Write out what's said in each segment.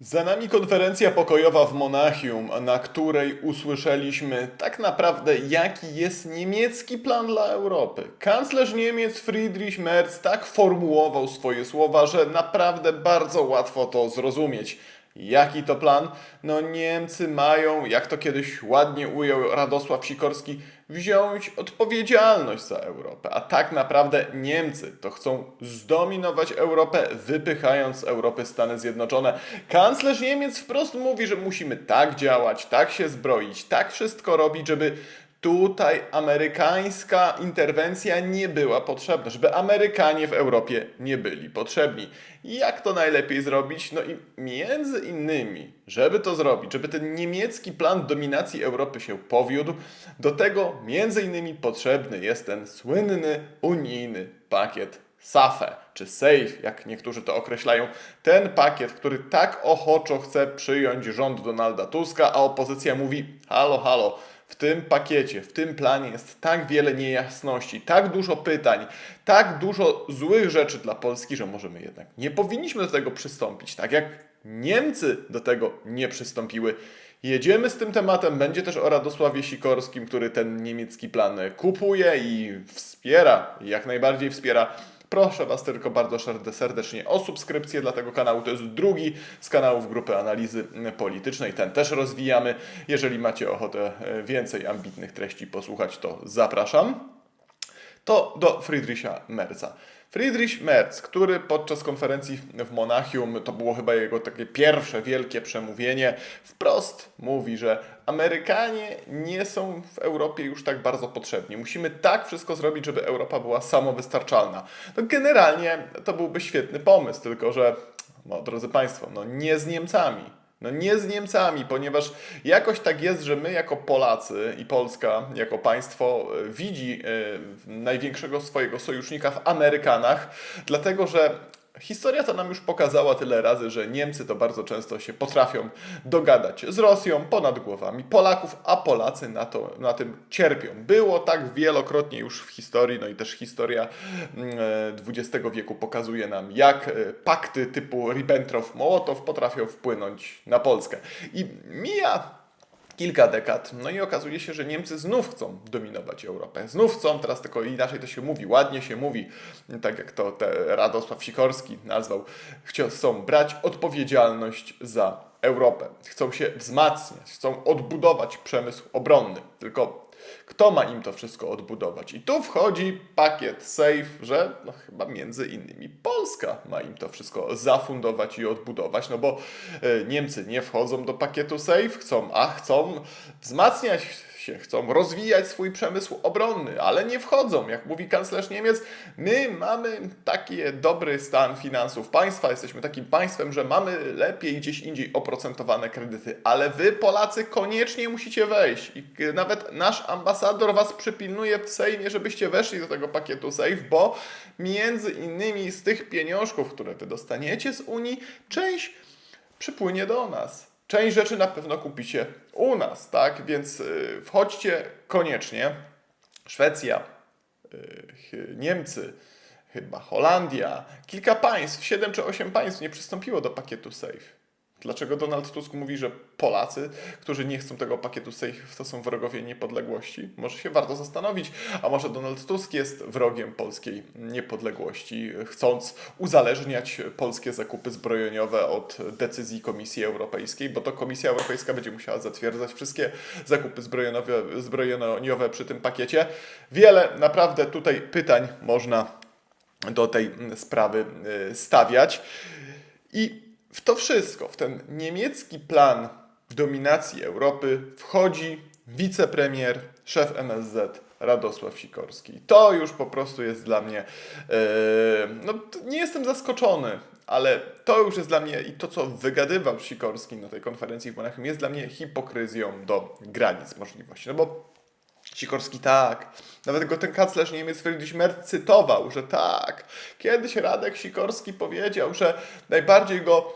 Za nami konferencja pokojowa w Monachium, na której usłyszeliśmy tak naprawdę, jaki jest niemiecki plan dla Europy. Kanclerz Niemiec Friedrich Merz tak formułował swoje słowa, że naprawdę bardzo łatwo to zrozumieć. Jaki to plan? No Niemcy mają, jak to kiedyś ładnie ujął Radosław Sikorski, wziąć odpowiedzialność za Europę. A tak naprawdę Niemcy to chcą zdominować Europę, wypychając z Europy Stany Zjednoczone. Kanclerz Niemiec wprost mówi, że musimy tak działać, tak się zbroić, tak wszystko robić, żeby tutaj amerykańska interwencja nie była potrzebna, żeby Amerykanie w Europie nie byli potrzebni. Jak to najlepiej zrobić? No i między innymi, żeby to zrobić, żeby ten niemiecki plan dominacji Europy się powiódł, do tego między innymi potrzebny jest ten słynny unijny pakiet SAFE, czy SAFE, jak niektórzy to określają. Ten pakiet, który tak ochoczo chce przyjąć rząd Donalda Tuska, a opozycja mówi: halo, halo, w tym pakiecie, w tym planie jest tak wiele niejasności, tak dużo pytań, tak dużo złych rzeczy dla Polski, że możemy jednak nie powinniśmy do tego przystąpić. Tak jak Niemcy do tego nie przystąpiły. Jedziemy z tym tematem. Będzie też o Radosławie Sikorskim, który ten niemiecki plan kupuje i wspiera, jak najbardziej wspiera. Proszę Was tylko bardzo serdecznie o subskrypcję dla tego kanału. To jest drugi z kanałów grupy analizy politycznej. Ten też rozwijamy. Jeżeli macie ochotę e, więcej ambitnych treści posłuchać, to zapraszam to do Friedricha Merza. Friedrich Merz, który podczas konferencji w Monachium, to było chyba jego takie pierwsze wielkie przemówienie, wprost mówi, że Amerykanie nie są w Europie już tak bardzo potrzebni. Musimy tak wszystko zrobić, żeby Europa była samowystarczalna. No generalnie to byłby świetny pomysł, tylko że, no, drodzy Państwo, no nie z Niemcami. No nie z Niemcami, ponieważ jakoś tak jest, że my jako Polacy i Polska jako państwo e, widzi e, największego swojego sojusznika w Amerykanach, dlatego że historia to nam już pokazała tyle razy, że Niemcy to bardzo często się potrafią dogadać z Rosją ponad głowami Polaków, a Polacy na, to, na tym cierpią. Było tak wielokrotnie już w historii, no i też historia mm, e, XX wieku pokazuje nam, jak e, pakty typu Ribbentrop-Mołotow potrafią wpłynąć na Polskę. I mija kilka dekad, no i okazuje się, że Niemcy znów chcą dominować Europę. Znów chcą, teraz tylko inaczej to się mówi, ładnie się mówi, tak jak to te Radosław Sikorski nazwał, chcą brać odpowiedzialność za Europę. Chcą się wzmacniać, chcą odbudować przemysł obronny. Tylko kto ma im to wszystko odbudować? I tu wchodzi pakiet SAFE, że no, chyba między innymi Polska ma im to wszystko zafundować i odbudować, no bo e, Niemcy nie wchodzą do pakietu SAFE, chcą, a chcą wzmacniać się, chcą rozwijać swój przemysł obronny, ale nie wchodzą. Jak mówi kanclerz Niemiec, my mamy taki dobry stan finansów państwa, jesteśmy takim państwem, że mamy lepiej gdzieś indziej oprocentowane kredyty, ale wy Polacy koniecznie musicie wejść i nawet nasz ambasador was przypilnuje w Sejmie, żebyście weszli do tego pakietu SAFE, bo między innymi z tych pieniążków, które wy dostaniecie z Unii, część przypłynie do nas. Część rzeczy na pewno kupicie u nas, tak? Więc y, wchodźcie koniecznie. Szwecja, y, Niemcy, chyba Holandia, kilka państw, 7 czy 8 państw nie przystąpiło do pakietu SAFE. Dlaczego Donald Tusk mówi, że Polacy, którzy nie chcą tego pakietu SAFE, to są wrogowie niepodległości? Może się warto zastanowić, a może Donald Tusk jest wrogiem polskiej niepodległości, chcąc uzależniać polskie zakupy zbrojeniowe od decyzji Komisji Europejskiej, bo to Komisja Europejska będzie musiała zatwierdzać wszystkie zakupy zbrojeniowe, zbrojeniowe przy tym pakiecie. Wiele naprawdę tutaj pytań można do tej sprawy y, stawiać. I w to wszystko, w ten niemiecki plan dominacji Europy wchodzi wicepremier, szef MSZ Radosław Sikorski. To już po prostu jest dla mnie, e, no nie jestem zaskoczony, ale to już jest dla mnie i to, co wygadywał Sikorski na tej konferencji w Monachium, jest dla mnie hipokryzją do granic możliwości. No bo Sikorski tak. Nawet go ten kanclerz Niemiec Friedrich Merz cytował, że tak. Kiedyś Radek Sikorski powiedział, że najbardziej go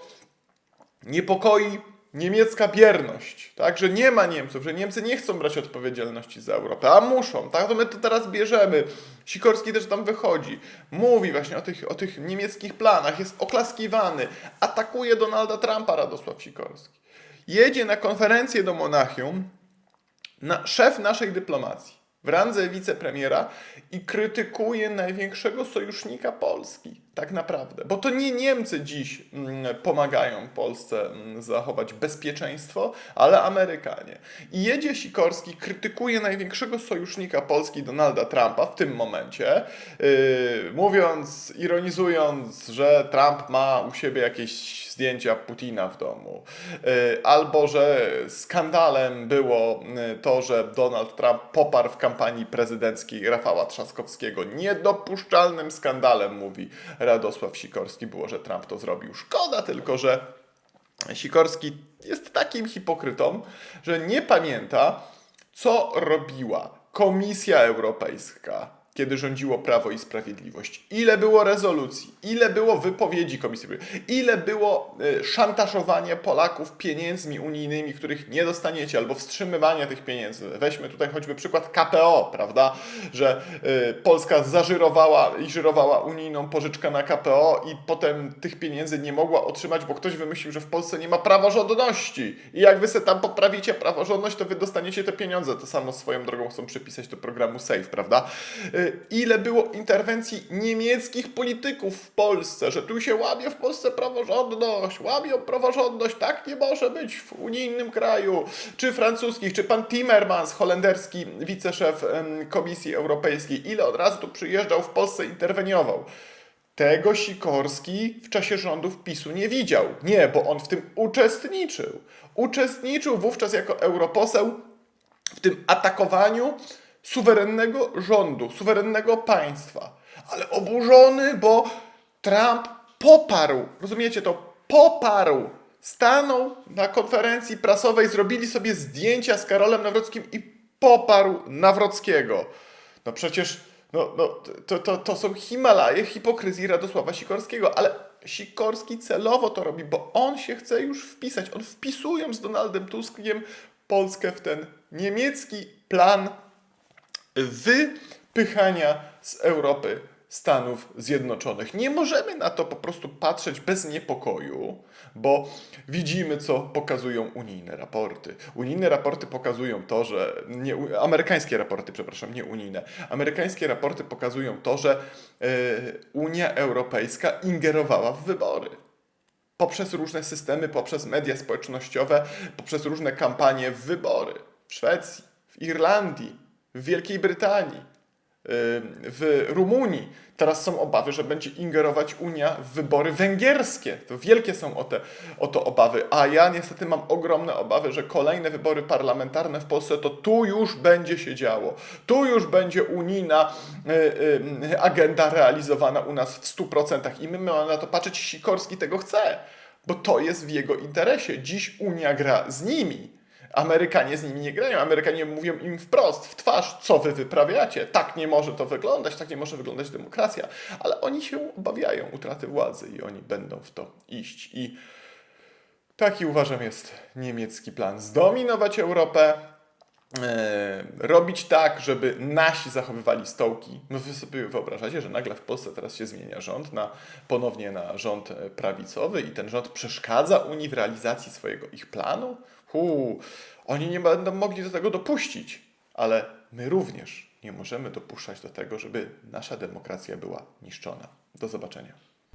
niepokoi niemiecka bierność, tak, że nie ma Niemców, że Niemcy nie chcą brać odpowiedzialności za Europę, a muszą, tak, to my to teraz bierzemy. Sikorski też tam wychodzi, mówi właśnie o tych, o tych niemieckich planach, jest oklaskiwany, atakuje Donalda Trumpa Radosław Sikorski. Jedzie na konferencję do Monachium, na, szef naszej dyplomacji w randze wicepremiera i krytykuje największego sojusznika Polski, tak naprawdę. Bo to nie Niemcy dziś mm, pomagają Polsce mm, zachować bezpieczeństwo, ale Amerykanie. I jedzie Sikorski, krytykuje największego sojusznika Polski, Donalda Trumpa, w tym momencie, yy, mówiąc, ironizując, że Trump ma u siebie jakieś zdjęcia Putina w domu, yy, albo że skandalem było yy, to, że Donald Trump poparł w kampanii prezydenckiej Rafała Trzaskowskiego. Niedopuszczalnym skandalem, mówi Radosław Sikorski, było, że Trump to zrobił. Szkoda tylko, że Sikorski jest takim hipokrytą, że nie pamięta, co robiła Komisja Europejska, kiedy rządziło Prawo i Sprawiedliwość. Ile było rezolucji, ile było wypowiedzi Komisji ile było y, szantażowania Polaków pieniędzmi unijnymi, których nie dostaniecie, albo wstrzymywania tych pieniędzy. Weźmy tutaj choćby przykład KPO, prawda, że y, Polska zażyrowała i żyrowała unijną pożyczkę na KPO i potem tych pieniędzy nie mogła otrzymać, bo ktoś wymyślił, że w Polsce nie ma praworządności. I jak wy sobie tam poprawicie praworządność, to wy dostaniecie te pieniądze. To samo swoją drogą chcą przypisać do programu SAFE, prawda? Y, Ile było interwencji niemieckich polityków w Polsce, że tu się łamie w Polsce praworządność, łamią praworządność, tak nie może być w unijnym kraju, czy francuskich, czy pan Timmermans, holenderski wiceszef Komisji Europejskiej, ile od razu tu przyjeżdżał w Polsce, interweniował. Tego Sikorski w czasie rządów PiSu nie widział. Nie, bo on w tym uczestniczył. Uczestniczył wówczas jako europoseł w tym atakowaniu suwerennego rządu, suwerennego państwa. Ale oburzony, bo Trump poparł, rozumiecie to, poparł, stanął na konferencji prasowej, zrobili sobie zdjęcia z Karolem Nawrockim i poparł Nawrockiego. No przecież no, no, to, to, to są Himalaje hipokryzji Radosława Sikorskiego, ale Sikorski celowo to robi, bo on się chce już wpisać. On wpisując z Donaldem Tuskiem Polskę w ten niemiecki plan wypychania z Europy Stanów Zjednoczonych. Nie możemy na to po prostu patrzeć bez niepokoju, bo widzimy, co pokazują unijne raporty. Unijne raporty pokazują to, że. Nie, amerykańskie raporty, przepraszam, nie unijne. Amerykańskie raporty pokazują to, że e, Unia Europejska ingerowała w wybory poprzez różne systemy, poprzez media społecznościowe, poprzez różne kampanie w wybory w Szwecji, w Irlandii, w Wielkiej Brytanii, yy, w Rumunii. Teraz są obawy, że będzie ingerować Unia w wybory węgierskie. To wielkie są o, te, o to obawy. A ja niestety mam ogromne obawy, że kolejne wybory parlamentarne w Polsce to tu już będzie się działo. Tu już będzie unijna yy, yy, agenda realizowana u nas w 100%. I my mamy na to patrzeć. Sikorski tego chce, bo to jest w jego interesie. Dziś Unia gra z nimi. Amerykanie z nimi nie grają. Amerykanie mówią im wprost, w twarz, co wy wyprawiacie. Tak nie może to wyglądać, tak nie może wyglądać demokracja. Ale oni się obawiają utraty władzy i oni będą w to iść. I taki uważam jest niemiecki plan. Zdominować Europę, e, robić tak, żeby nasi zachowywali stołki. No wy sobie wyobrażacie, że nagle w Polsce teraz się zmienia rząd na, ponownie na rząd e, prawicowy i ten rząd przeszkadza Unii w realizacji swojego ich planu? Hu, oni nie będą mogli do tego dopuścić, ale my również nie możemy dopuszczać do tego, żeby nasza demokracja była niszczona. Do zobaczenia.